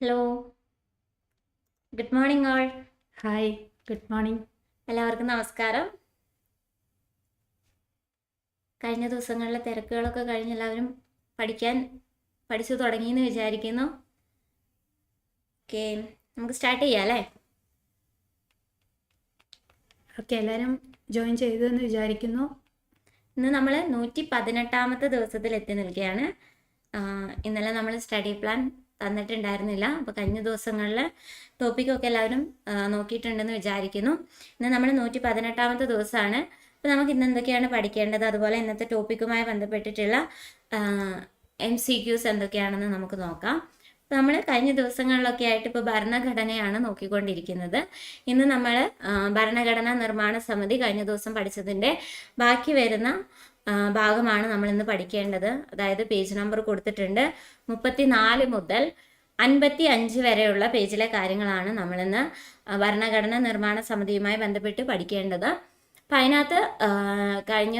Hello good morning all hi good morning എല്ലാവർക്കും നമസ്കാരം. കഴിഞ്ഞ ദിവസങ്ങളിലെ തിരക്കുകളൊക്കെ കഴിഞ്ഞ് എല്ലാവരും പഠിക്കാൻ പഠിച്ചു തുടങ്ങിയെന്ന് വിചാരിക്കുന്നു. ഓക്കെ നമുക്ക് സ്റ്റാർട്ട് ചെയ്യാം അല്ലേ? ഓക്കെ എല്ലാവരും ജോയിൻ ചെയ്തു എന്ന് വിചാരിക്കുന്നു. ഇന്ന് നമ്മൾ നൂറ്റി പതിനെട്ടാമത്തെ ദിവസത്തിൽ എത്തി നിൽക്കുകയാണ്. ഇന്നലെ നമ്മൾ സ്റ്റഡി പ്ലാൻ തന്നിട്ടുണ്ടായിരുന്നില്ല. അപ്പോൾ കഴിഞ്ഞ ദിവസങ്ങളിൽ ടോപ്പിക്കൊക്കെ എല്ലാവരും നോക്കിയിട്ടുണ്ടെന്ന് വിചാരിക്കുന്നു. ഇന്ന് നമ്മൾ നൂറ്റി പതിനെട്ടാമത്തെ ദിവസമാണ് അപ്പോൾ നമുക്ക് ഇന്ന് എന്തൊക്കെയാണ് പഠിക്കേണ്ടത്? അതുപോലെ ഇന്നത്തെ ടോപ്പിക്കുമായി ബന്ധപ്പെട്ടിട്ടുള്ള എം സി ക്യൂസ് എന്തൊക്കെയാണെന്ന് നമുക്ക് നോക്കാം. നമ്മൾ കഴിഞ്ഞ ദിവസങ്ങളിലൊക്കെ ആയിട്ട് ഇപ്പോൾ ഭരണഘടനയാണ് നോക്കിക്കൊണ്ടിരിക്കുന്നത്. ഇന്ന് നമ്മൾ ഭരണഘടനാ നിർമ്മാണ സമിതി കഴിഞ്ഞ ദിവസം പഠിച്ചതിന്റെ ബാക്കി വരുന്ന ഭാഗമാണ് നമ്മൾ ഇന്ന് പഠിക്കേണ്ടത്. അതായത് പേജ് നമ്പർ കൊടുത്തിട്ടുണ്ട്. മുപ്പത്തി നാല് മുതൽ അൻപത്തി അഞ്ച് വരെയുള്ള പേജിലെ കാര്യങ്ങളാണ് നമ്മളിന്ന് ഭരണഘടന നിർമ്മാണ സമിതിയുമായി ബന്ധപ്പെട്ട് പഠിക്കേണ്ടത്. അപ്പം അതിനകത്ത് കഴിഞ്ഞ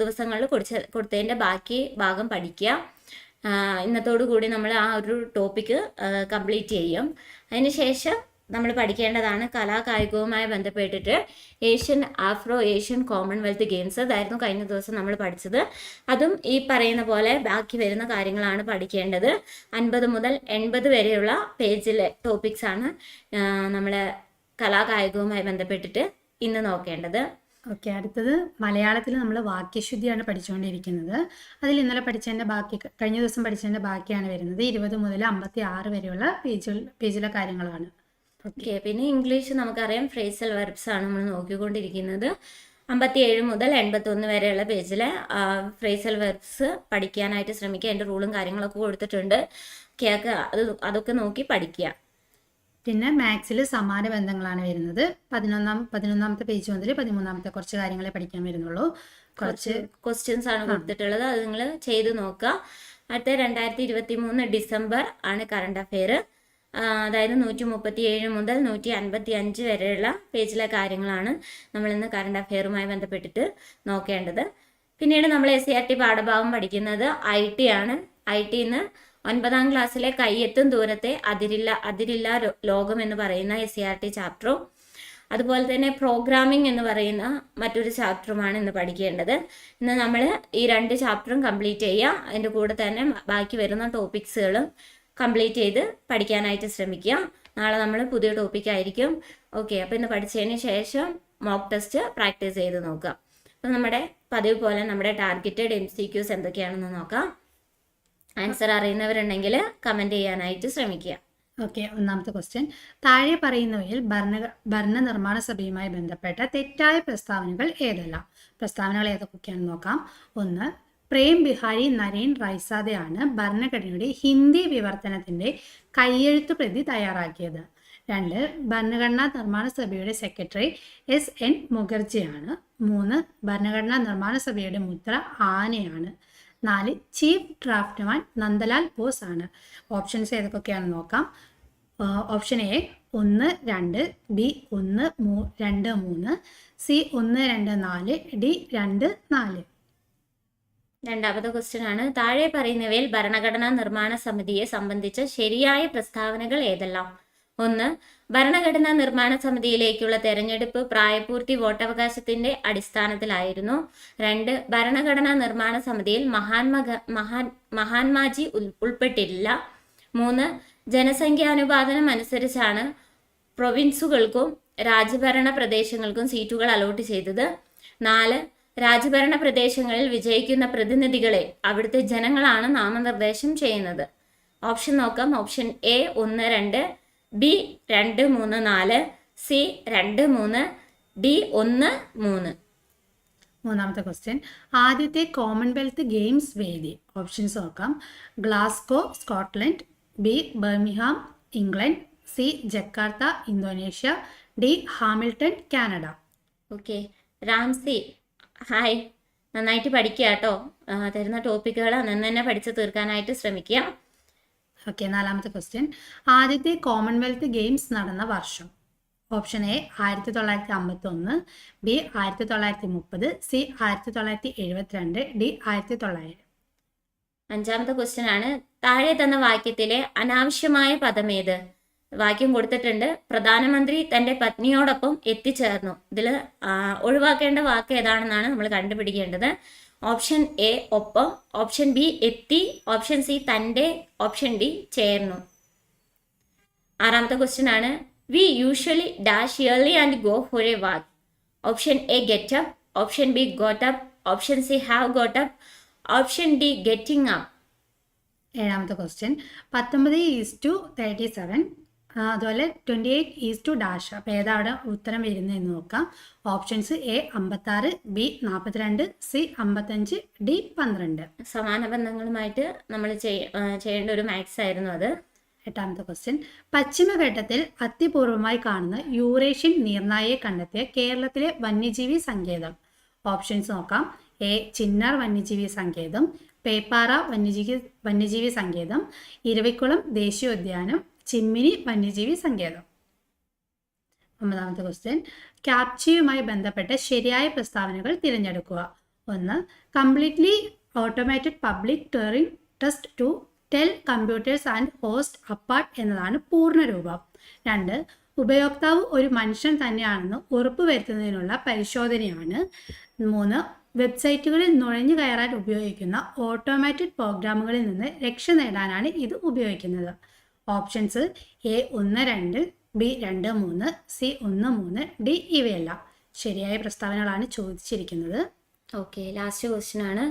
ദിവസങ്ങളിൽ കൊടുച്ച കൊടുത്തതിന്റെ ബാക്കി ഭാഗം പഠിക്കുക. ഇന്നത്തോടു കൂടി നമ്മൾ ആ ഒരു ടോപ്പിക്ക് കംപ്ലീറ്റ് ചെയ്യും. അതിനുശേഷം നമ്മൾ പഠിക്കേണ്ടതാണ് കലാകായികവുമായി ബന്ധപ്പെട്ടിട്ട് Asian Afro Asian Commonwealth Games അതായിരുന്നു കഴിഞ്ഞ ദിവസം നമ്മൾ പഠിച്ചത്. അതും ഈ പറയുന്ന പോലെ ബാക്കി വരുന്ന കാര്യങ്ങളാണ് പഠിക്കേണ്ടത്. അൻപത് മുതൽ എൺപത് വരെയുള്ള പേജിലെ ടോപ്പിക്സ് ആണ് നമ്മൾ കലാകായികവുമായി ബന്ധപ്പെട്ടിട്ട് ഇന്ന് നോക്കേണ്ടത്. ഓക്കെ അടുത്തത് മലയാളത്തിൽ നമ്മൾ വാക്യശുദ്ധിയാണ് പഠിച്ചുകൊണ്ടിരിക്കുന്നത്. അതിൽ ഇന്നലെ പഠിച്ചതിന്റെ ബാക്കി കഴിഞ്ഞ ദിവസം പഠിച്ചതിന്റെ ബാക്കിയാണ് വരുന്നത്. ഇരുപത് മുതൽ അമ്പത്തി ആറ് വരെയുള്ള പേജുകൾ പേജിലെ കാര്യങ്ങളാണ്. ഓക്കെ പിന്നെ ഇംഗ്ലീഷ് നമുക്കറിയാം. ഫ്രേസൽ വെർബ്സ് ആണ് നമ്മൾ നോക്കിക്കൊണ്ടിരിക്കുന്നത്. അമ്പത്തി ഏഴ് മുതൽ എൺപത്തൊന്ന് വരെയുള്ള പേജിലെ ഫ്രേസൽ വെർബ്സ് പഠിക്കാനായിട്ട് ശ്രമിക്കുക. അതിന്റെ റൂളും കാര്യങ്ങളൊക്കെ കൊടുത്തിട്ടുണ്ട്. കേക്ക് അത് അതൊക്കെ നോക്കി പഠിക്കുക. പിന്നെ മാത്സിൽ സമാന ബന്ധങ്ങളാണ് വരുന്നത്. പതിനൊന്നാം പതിനൊന്നാമത്തെ പേജ് മുതൽ പതിമൂന്നാമത്തെ കുറച്ച് കാര്യങ്ങളെ പഠിക്കാൻ വരുന്നുള്ളൂ. കുറച്ച് ക്വസ്റ്റ്യൻസ് ആണ് കൊടുത്തിട്ടുള്ളത്. അത് നിങ്ങൾ ചെയ്ത് നോക്കുക. അടുത്ത രണ്ടായിരത്തി ഇരുപത്തി മൂന്ന് ഡിസംബർ ആണ് കറണ്ട് അഫെയർ അതായത് നൂറ്റി മുപ്പത്തി ഏഴ് മുതൽ നൂറ്റി അൻപത്തി അഞ്ച് വരെയുള്ള പേജിലെ കാര്യങ്ങളാണ് നമ്മൾ ഇന്ന് കറണ്ട് അഫെയറുമായി ബന്ധപ്പെട്ടിട്ട് നോക്കേണ്ടത്. പിന്നീട് നമ്മൾ എസ് സി ആർ ടി പാഠഭാഗം പഠിക്കുന്നത് ഐ ടി ആണ്. ഐ ടി ഇന്ന് ഒൻപതാം ക്ലാസ്സിലെ കയ്യെത്തും ദൂരത്തെ അതിരില്ല അതിരില്ല ലോകം എന്ന് പറയുന്ന എസ് സി ആർ ടി ചാപ്റ്ററും അതുപോലെ തന്നെ പ്രോഗ്രാമിംഗ് എന്ന് പറയുന്ന മറ്റൊരു ചാപ്റ്ററുമാണ് ഇന്ന് പഠിക്കേണ്ടത്. ഇന്ന് നമ്മൾ ഈ രണ്ട് ചാപ്റ്ററും കംപ്ലീറ്റ് ചെയ്യുക അതിന്റെ കൂടെ തന്നെ ബാക്കി വരുന്ന ടോപ്പിക്സുകളും കംപ്ലീറ്റ് ചെയ്ത് പഠിക്കാനായിട്ട് ശ്രമിക്കുക നാളെ നമ്മൾ പുതിയ ടോപ്പിക് ആയിരിക്കും. ഓക്കെ അപ്പോൾ ഇന്ന് പഠിച്ചതിന് ശേഷം മോക്ക് ടെസ്റ്റ് പ്രാക്ടീസ് ചെയ്ത് നോക്കാം. അപ്പോൾ നമ്മുടെ പതിവ് പോലെ നമ്മുടെ ടാർഗറ്റഡ് എം സി ക്യൂസ് എന്തൊക്കെയാണെന്ന് നോക്കാം. ആൻസർ അറിയുന്നവരുണ്ടെങ്കിൽ കമന്റ് ചെയ്യാനായിട്ട് ശ്രമിക്കുക ഓക്കെ ഒന്നാമത്തെ ക്വസ്റ്റ്യൻ താഴെ പറയുന്നവയിൽ ഭരണ ഭരണ നിർമ്മാണ സഭയുമായി ബന്ധപ്പെട്ട തെറ്റായ പ്രസ്താവനകൾ ഏതെല്ലാം? പ്രസ്താവനകൾ ഏതൊക്കെയാണെന്ന് നോക്കാം. ഒന്ന് പ്രേം ബിഹാരി നരേൻ റൈസാദയാണ് ഭരണഘടനയുടെ ഹിന്ദി വിവർത്തനത്തിന്റെ കയ്യെഴുത്ത് പ്രതി തയ്യാറാക്കിയത്. രണ്ട് ഭരണഘടനാ നിർമ്മാണ സഭയുടെ സെക്രട്ടറി എസ്. എൻ. മുഖർജിയാണ്. മൂന്ന് ഭരണഘടനാ നിർമ്മാണ സഭയുടെ മുദ്ര ആനയാണ്. നാല് ചീഫ് ഡ്രാഫ്റ്റ്മാൻ നന്ദലാൽ ബോസ് ആണ് ഓപ്ഷൻസ് ഏതൊക്കെയാണെന്ന് നോക്കാം. ഓപ്ഷൻ എ ഒന്ന് രണ്ട് ബി ഒന്ന് മൂ രണ്ട് മൂന്ന് സി ഒന്ന് രണ്ട് നാല് ഡി രണ്ട് നാല്. രണ്ടാമത്തെ ക്വസ്റ്റ്യൻ ആണ് താഴെ പറയുന്നവയിൽ ഭരണഘടനാ നിർമ്മാണ സമിതിയെ സംബന്ധിച്ച ശരിയായ പ്രസ്താവനകൾ ഏതെല്ലാം? ഒന്ന് ഭരണഘടനാ നിർമ്മാണ സമിതിയിലേക്കുള്ള തെരഞ്ഞെടുപ്പ് പ്രായപൂർത്തി വോട്ടവകാശത്തിന്റെ അടിസ്ഥാനത്തിലായിരുന്നു. രണ്ട് ഭരണഘടനാ നിർമ്മാണ സമിതിയിൽ മഹാത്മാ മഹാൻ മഹാത്മാജി ഉൾ- ഉൾപ്പെട്ടിട്ടില്ല മൂന്ന് ജനസംഖ്യാനുപാതനം അനുസരിച്ചാണ് പ്രൊവിൻസുകൾക്കും രാജ്യഭരണ പ്രദേശങ്ങൾക്കും സീറ്റുകൾ അലോട്ട് ചെയ്തത്. നാല് രാജ്യഭരണ പ്രദേശങ്ങളിൽ വിജയിക്കുന്ന പ്രതിനിധികളെ അവിടുത്തെ ജനങ്ങളാണ് നാമനിർദ്ദേശം ചെയ്യുന്നത്. ഓപ്ഷൻ നോക്കാം. ഓപ്ഷൻ എ ഒന്ന് രണ്ട് ബി രണ്ട് മൂന്ന് നാല് സി രണ്ട് മൂന്ന് ഡി ഒന്ന് മൂന്ന്. മൂന്നാമത്തെ ക്വസ്റ്റ്യൻ ആദ്യത്തെ കോമൺവെൽത്ത് ഗെയിംസ് വേദി. ഓപ്ഷൻസ് നോക്കാം. Glasgow Scotland B Birmingham England C Jakarta Indonesia D Hamilton Canada okay Ramsi hi. നന്നായിട്ട് പഠിക്കുക കേട്ടോ. തരുന്ന ടോപ്പിക്കുകൾ അന്ന് തന്നെ പഠിച്ച് തീർക്കാനായിട്ട് ശ്രമിക്കുക. ഓക്കെ നാലാമത്തെ ക്വസ്റ്റ്യൻ ആദ്യത്തെ കോമൺവെൽത്ത് ഗെയിംസ് നടന്ന വർഷം. ഓപ്ഷൻ എ ആയിരത്തി തൊള്ളായിരത്തി അമ്പത്തി ഒന്ന് ബി ആയിരത്തി തൊള്ളായിരത്തി മുപ്പത് സി ആയിരത്തി തൊള്ളായിരത്തി എഴുപത്തിരണ്ട് ഡി ആയിരത്തി തൊള്ളായിരം അഞ്ചാമത്തെ ക്വസ്റ്റ്യൻ ആണ്. താഴെ തന്ന വാക്യത്തിലെ അനാവശ്യമായ പദം ഏത്? വാക്യം കൊടുത്തിട്ടുണ്ട്. പ്രധാനമന്ത്രി തന്റെ പത്നിയോടൊപ്പം എത്തിച്ചേർന്നു. ഇതിൽ ഒഴിവാക്കേണ്ട വാക്ക് ഏതാണെന്നാണ് നമ്മൾ കണ്ടുപിടിക്കേണ്ടത്. ഓപ്ഷൻ എ ഒപ്പം ഓപ്ഷൻ ബി എത്തി ഓപ്ഷൻ സി തന്റെ ഓപ്ഷൻ ഡി ചേർന്നു. ആറാമത്തെ ക്വസ്റ്റ്യൻ ആണ്. We usually dash early and go for a walk. Option A get up option B got up option C have got up option D getting up. ഏഴാമത്തെ question പത്തൊമ്പത് is to thirty seven. അതുപോലെ twenty eight is to dash അപ്പോൾ ഏതാണ് ഉത്തരം വരുന്നതെന്ന് നോക്കാം. Options A അമ്പത്താറ് B നാൽപ്പത്തിരണ്ട് സി അമ്പത്തഞ്ച് ഡി പന്ത്രണ്ട്. സമാന ബന്ധങ്ങളുമായിട്ട് നമ്മൾ ചെയ്യേണ്ട ഒരു മാത്സ് ആയിരുന്നു അത്. എട്ടാമത്തെ ക്വസ്റ്റ്യൻ പശ്ചിമഘട്ടത്തിൽ അത്യപൂർവമായി കാണുന്ന യൂറേഷ്യൻ നീർനായയെ കണ്ടെത്തിയ കേരളത്തിലെ വന്യജീവി സങ്കേതം. ഓപ്ഷൻസ് നോക്കാം. എ ചിന്നാർ വന്യജീവി സങ്കേതം. പേപ്പാറ വന്യജീവി വന്യജീവി സങ്കേതം. ഇരവിക്കുളം ദേശീയോദ്യാനം. ചിമ്മിനി വന്യജീവി സങ്കേതം. ഒമ്പതാമത്തെ ക്വസ്റ്റ്യൻ ക്യാപ്ചയുമായി ബന്ധപ്പെട്ട ശരിയായ പ്രസ്താവനകൾ തിരഞ്ഞെടുക്കുക. ഒന്ന് completely automated public Turing test to tell computers and host apart എന്നതാണ് പൂർണരൂപം. രണ്ട് ഉപയോക്താവ് ഒരു മനുഷ്യൻ തന്നെയാണെന്ന് ഉറപ്പുവരുത്തുന്നതിനുള്ള പരിശോധനയാണ്. മൂന്ന് വെബ്സൈറ്റുകളിൽ നുഴഞ്ഞു കയറാൻ ഉപയോഗിക്കുന്ന ഓട്ടോമാറ്റിക് പ്രോഗ്രാമുകളിൽ നിന്ന് രക്ഷ നേടാനാണ് ഇത് ഉപയോഗിക്കുന്നത്. ഓപ്ഷൻസ് എ ഒന്ന് രണ്ട് ബി രണ്ട് മൂന്ന് സി ഒന്ന് മൂന്ന് ഡി ഇവയെല്ലാം. ശരിയായ പ്രസ്താവനകളാണ് ചോദിച്ചിരിക്കുന്നത്. ഓക്കെ ലാസ്റ്റ് ക്വസ്റ്റ്യൻ ആണ്.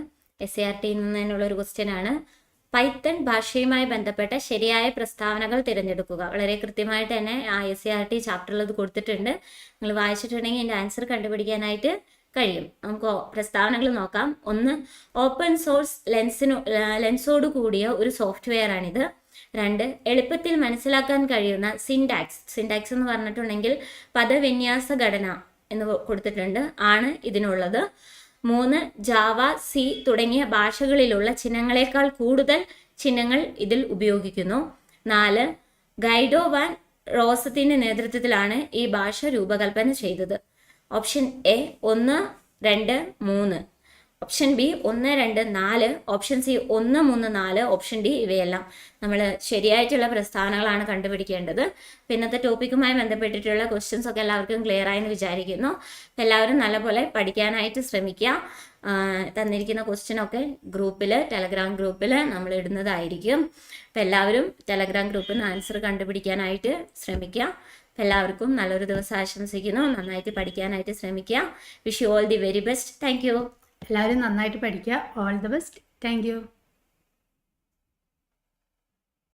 എസ് സി ആർ ടി നിന്നുള്ള ഒരു ക്വസ്റ്റ്യൻ ആണ്. പൈത്തൺ ഭാഷയുമായി ബന്ധപ്പെട്ട ശരിയായ പ്രസ്താവനകൾ തിരഞ്ഞെടുക്കുക. വളരെ കൃത്യമായിട്ട് തന്നെ ആ എസ് സി ആർ ടി ചാപ്റ്ററിൽ അത് കൊടുത്തിട്ടുണ്ട്. നിങ്ങൾ വായിച്ചിട്ടുണ്ടെങ്കിൽ എന്റെ ആൻസർ കണ്ടുപിടിക്കാനായിട്ട് കഴിയും. നമുക്ക് പ്രസ്താവനകൾ നോക്കാം. ഒന്ന് ഓപ്പൺ സോഴ്സ് ലെൻസിനു ലെൻസോട് കൂടിയ ഒരു സോഫ്റ്റ്വെയർ ആണിത്. രണ്ട് എളുപ്പത്തിൽ മനസ്സിലാക്കാൻ കഴിയുന്ന സിൻഡാക്സ് സിൻഡാക്സ് എന്ന് പറഞ്ഞിട്ടുണ്ടെങ്കിൽ പദവിന്യാസ ഘടന എന്ന് കൊടുത്തിട്ടുണ്ട്. ആണ് ഇതിനുള്ളത്. മൂന്ന് ജാവ സി തുടങ്ങിയ ഭാഷകളിലുള്ള ചിഹ്നങ്ങളെക്കാൾ കൂടുതൽ ചിഹ്നങ്ങൾ ഇതിൽ ഉപയോഗിക്കുന്നു. നാല് ഗൈഡോ വാൻ റോസത്തിന്റെ നേതൃത്വത്തിലാണ് ഈ ഭാഷ രൂപകൽപ്പന ചെയ്തത്. ഓപ്ഷൻ എ ഒന്ന് രണ്ട് മൂന്ന്. ഓപ്ഷൻ ബി ഒന്ന് രണ്ട് നാല് ഓപ്ഷൻ സി ഒന്ന് മൂന്ന് നാല് ഓപ്ഷൻ ഡി ഇവയെല്ലാം നമ്മൾ ശരിയായിട്ടുള്ള പ്രസ്താവനകളാണ് കണ്ടുപിടിക്കേണ്ടത്. പിന്നത്തെ ടോപ്പിക്കുമായി ബന്ധപ്പെട്ടിട്ടുള്ള ക്വസ്റ്റ്യൻസ് ഒക്കെ എല്ലാവർക്കും ക്ലിയർ ആയെന്ന് വിചാരിക്കുന്നു. എല്ലാവരും നല്ലപോലെ പഠിക്കാനായിട്ട് ശ്രമിക്കുക. തന്നിരിക്കുന്ന ക്വസ്റ്റ്യൻ ഒക്കെ ഗ്രൂപ്പിൽ ടെലഗ്രാം ഗ്രൂപ്പിൽ നമ്മൾ ഇടുന്നതായിരിക്കും. അപ്പം എല്ലാവരും ടെലഗ്രാം ഗ്രൂപ്പിൽ നിന്ന് ആൻസർ കണ്ടുപിടിക്കാനായിട്ട് ശ്രമിക്കുക. എല്ലാവർക്കും നല്ലൊരു ദിവസം ആശംസിക്കുന്നു. നന്നായിട്ട് പഠിക്കാനായിട്ട് ശ്രമിക്കുക. Wish you all the very best thank എല്ലാവരും നന്നായിട്ട് പഠിക്കുക. All the best thank